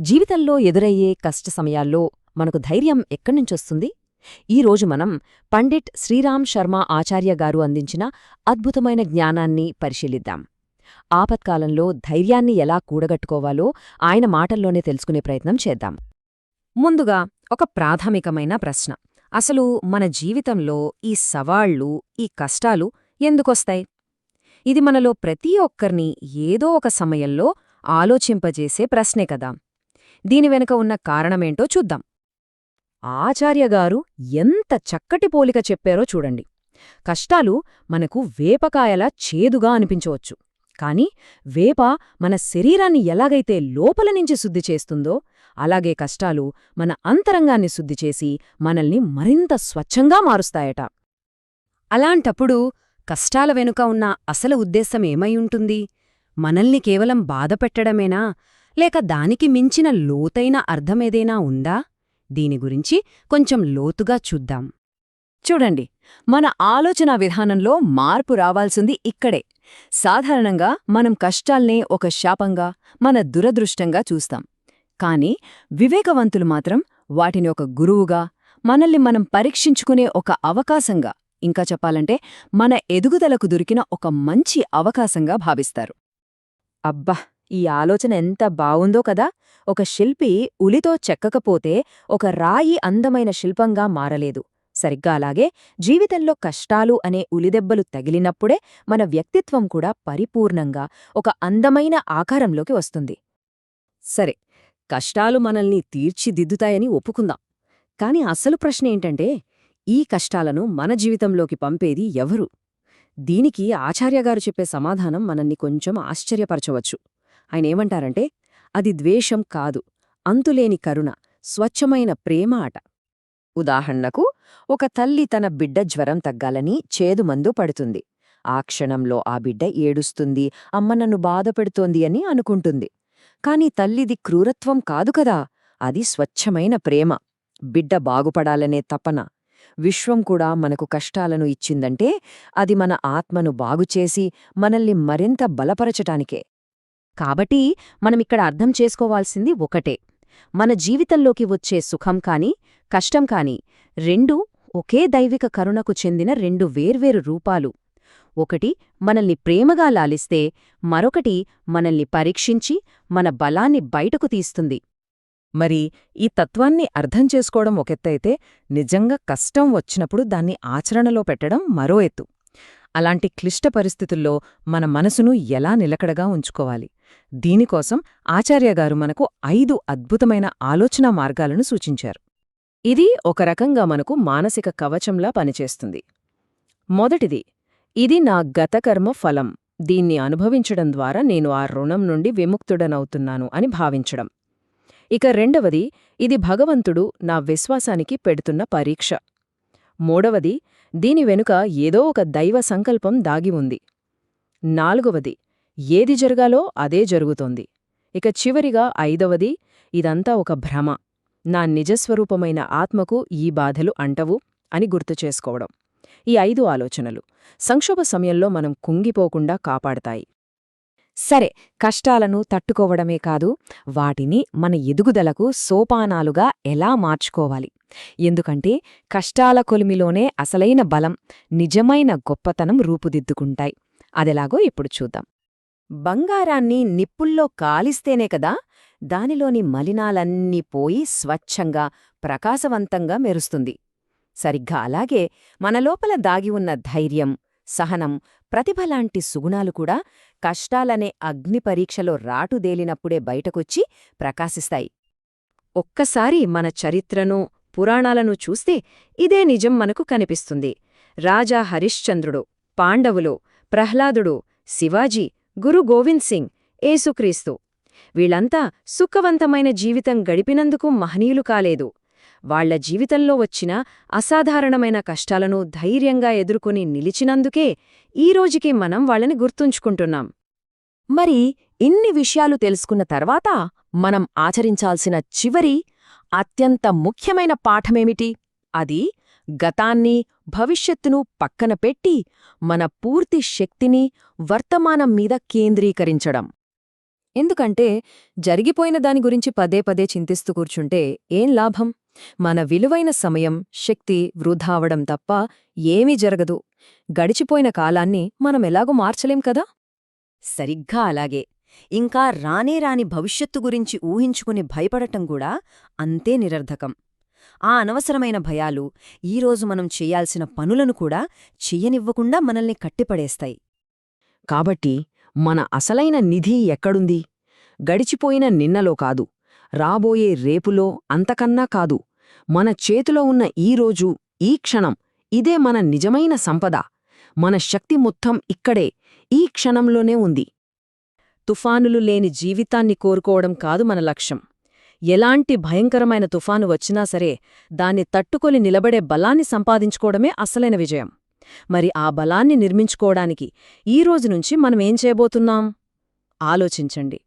జీవితంలో ఎదురయ్యే కష్ట సమయాల్లో మనకు ధైర్యం ఎక్కడ్నుంచొస్తుంది? ఈరోజు మనం పండిట్ శ్రీరామ్ శర్మ ఆచార్య గారు అందించిన అద్భుతమైన జ్ఞానాన్ని పరిశీలిద్దాం. ఆపత్కాలంలో ధైర్యాన్ని ఎలా కూడగట్టుకోవాలో ఆయన మాటల్లోనే తెలుసుకునే ప్రయత్నం చేద్దాం. ముందుగా ఒక ప్రాథమికమైన ప్రశ్న. అసలు మన జీవితంలో ఈ సవాళ్ళు ఈ కష్టాలు ఎందుకొస్తాయి? ఇది మనలో ప్రతి ఒక్కర్నీ ఏదో ఒక సమయంలో ఆలోచింపజేసే ప్రశ్నే కదా. దీని వెనుక ఉన్న కారణమేంటో చూద్దాం. ఆచార్యగారు ఎంత చక్కటి పోలిక చెప్పారో చూడండి. కష్టాలు మనకు వేపకాయలా చేదుగా అనిపించవచ్చు. కాని వేప మన శరీరాన్ని ఎలాగైతే లోపల నుంచి శుద్ధి చేస్తుందో అలాగే కష్టాలు మన అంతరంగాన్ని శుద్ధి చేసి మనల్ని మరింత స్వచ్ఛంగా మారుస్తాయట. అలాంటప్పుడు కష్టాల వెనుక ఉన్న అసలు ఉద్దేశం ఏమై ఉంటుంది? మనల్ని కేవలం బాధపెట్టడమేనా? లేక దానికి మించిన లోతైన అర్థమేదైనా ఉందా? దీని గురించి కొంచెం లోతుగా చూద్దాం. చూడండి మన ఆలోచనా విధానంలో మార్పు రావాల్సింది ఇక్కడే. సాధారణంగా మనం కష్టాల్నే ఒక శాపంగా మన దురదృష్టంగా చూస్తాం. కాని వివేకవంతులు మాత్రం వాటిని ఒక గురువుగా మనల్ని మనం పరీక్షించుకునే ఒక అవకాశంగా ఇంకా చెప్పాలంటే మన ఎదుగుదలకు దొరికిన ఒక మంచి అవకాశంగా భావిస్తారు. అబ్బా! ఈ ఆలోచన ఎంత బావుందో కదా! ఒక శిల్పి ఉలితో చెక్కకపోతే ఒక రాయి అందమైన శిల్పంగా మారలేదు. సరిగ్గా అలాగే జీవితంలో కష్టాలు అనే ఉలిదెబ్బలు తగిలినప్పుడే మన వ్యక్తిత్వం కూడా పరిపూర్ణంగా ఒక అందమైన ఆకారంలోకి వస్తుంది. సరే కష్టాలు మనల్ని తీర్చిదిద్దుతాయని ఒప్పుకుందాం. కాని అసలు ప్రశ్న ఏంటంటే ఈ కష్టాలను మన జీవితంలోకి పంపేది ఎవరు? దీనికి ఆచార్యగారు చెప్పే సమాధానం మనల్ని కొంచెం ఆశ్చర్యపరచవచ్చు. ఆయనేమంటారంటే అది ద్వేషం కాదు అంతులేని కరుణ స్వచ్ఛమైన ప్రేమ అట. ఉదాహరణకు ఒక తల్లి తన బిడ్డ జ్వరం తగ్గాలని చేదుమందు పడుతుంది. ఆ క్షణంలో ఆ బిడ్డ ఏడుస్తుంది అమ్మ నన్ను బాధపెడుతోంది అని అనుకుంటుంది. కాని తల్లిది క్రూరత్వం కాదు కదా అది స్వచ్ఛమైన ప్రేమ. బిడ్డ బాగుపడాలనే తపన. విశ్వం కూడా మనకు కష్టాలను ఇచ్చిందంటే అది మన ఆత్మను బాగుచేసి మనల్ని మరింత బలపరచటానికే. కాబట్టి మనమిక్కడ అర్థం చేసుకోవాల్సింది ఒకటే. మన జీవితంలోకి వచ్చే సుఖం కాని కష్టం కాని రెండూ ఒకే దైవిక కరుణకు చెందిన రెండు వేర్వేరు రూపాలు. ఒకటి మనల్ని ప్రేమగా లాలిస్తే మరొకటి మనల్ని పరీక్షించి మన బలాన్ని బయటకు తీస్తుంది. మరి ఈ తత్వాన్ని అర్థం చేసుకోవడం ఒకెత్తైతే నిజంగా కష్టం వచ్చినప్పుడు దాన్ని ఆచరణలో పెట్టడం మరో ఎత్తు. అలాంటి క్లిష్ట పరిస్థితుల్లో మన మనసును ఎలా నిలకడగా ఉంచుకోవాలి? దీనికోసం ఆచార్యగారు మనకు ఐదు అద్భుతమైన ఆలోచనా మార్గాలను సూచించారు. ఇది ఒక రకంగా మనకు మానసిక కవచంలా పనిచేస్తుంది. మొదటిది ఇది నా గతకర్మ ఫలం. దీన్ని అనుభవించడం ద్వారా నేను ఆ రుణం నుండి విముక్తుడనవుతున్నాను అని భావించడం. ఇక రెండవది ఇది భగవంతుడు నా విశ్వాసానికి పెడుతున్న పరీక్ష. మూడవది దీని వెనుక ఏదో ఒక దైవ సంకల్పం దాగి ఉంది. నాలుగవది ఏది జరగాలో అదే జరుగుతోంది. ఇక చివరిగా ఐదవది ఇదంతా ఒక భ్రమ. నా నిజస్వరూపమైన ఆత్మకు ఈ బాధలు అంటవు అని గుర్తుచేసుకోవడం ఈ ఐదు ఆలోచనలు సంక్షోభ సమయంలో మనం కుంగిపోకుండా కాపాడతాయి. సరే కష్టాలను తట్టుకోవడమే కాదు వాటిని మన ఎదుగుదలకు సోపానాలుగా ఎలా మార్చుకోవాలి? ఎందుకంటే కష్టాల కొలిమిలోనే అసలైన బలం నిజమైన గొప్పతనం రూపుదిద్దుకుంటాయి. అదెలాగో ఇప్పుడు చూద్దాం. బంగారాన్ని నిప్పుల్లో కాలిస్తేనే కదా దానిలోని మలినాలన్నీ పోయి స్వచ్ఛంగా ప్రకాశవంతంగా మెరుస్తుంది. సరిగ్గా అలాగే మనలోపల దాగివున్న దాగి ఉన్న ధైర్యం సహనం ప్రతిభలాంటి సుగుణాలు కూడా కష్టాలనే అగ్ని పరీక్షలో రాటుదేలినప్పుడే బయటకొచ్చి ప్రకాశిస్తాయి. ఒక్కసారి మన చరిత్రను పురాణాలను చూస్తే ఇదే నిజం మనకు కనిపిస్తుంది. రాజా హరిశ్చంద్రుడు పాండవులు ప్రహ్లాదుడు శివాజీ గురు గోవింద్ సింగ్ ఏసుక్రీస్తు వీళ్ళంతా సుఖవంతమైన జీవితం గడిపినందుకు మహనీయులు కాలేదు. వాళ్ళ జీవితంలో వచ్చిన అసాధారణమైన కష్టాలను ధైర్యంగా ఎదుర్కొని నిలిచినందుకే ఈరోజుకి మనం వాళ్ళని గుర్తుంచుకుంటున్నాం. మరి ఇన్ని విషయాలు తెలుసుకున్న తర్వాత మనం ఆచరించాల్సిన చివరి అత్యంత ముఖ్యమైన పాఠమేమిటి? అది గతాన్ని భవిష్యత్తును పక్కన పెట్టి మన పూర్తి శక్తిని వర్తమానం మీద కేంద్రీకరించడం. ఎందుకంటే జరిగిపోయిన దాని గురించి పదే పదే చింతిస్తూ కూర్చుంటే ఏం లాభం? మన విలువైన సమయం శక్తి వృధావడం తప్ప ఏమీ జరగదు. గడిచిపోయిన కాలాన్ని మనం ఎలాగూ మార్చలేం కదా? సరిగ్గా అలాగే. ఇంకా రానే రాని భవిష్యత్తు గురించి ఊహించుకుని భయపడటం కూడా అంతే నిరర్ధకం. ఆ అనవసరమైన భయాలు ఈరోజు మనం చెయ్యాల్సిన పనులను కూడా చెయ్యనివ్వకుండా మనల్ని కట్టిపడేస్తాయి. కాబట్టి మన అసలైన నిధి ఎక్కడుంది? గడిచిపోయిన నిన్నలో కాదు రాబోయే రేపులో అంతకన్నా కాదు మన చేతిలో ఉన్న ఈ రోజు ఈ క్షణం ఇదే మన నిజమైన సంపద. మన శక్తి మొత్తం ఇక్కడే ఈ క్షణంలోనే ఉంది. తుఫానులు లేని జీవితాన్ని కోరుకోవడం కాదు మన లక్ష్యం. ఎలాంటి భయంకరమైన తుఫాను వచ్చినా సరే దాన్ని తట్టుకొని నిలబడే బలాన్ని సంపాదించుకోవడమే అసలైన విజయం. మరి ఆ బలాన్ని నిర్మించుకోవడానికి ఈ రోజు నుంచి మనమేం చేయబోతున్నాం? ఆలోచించండి.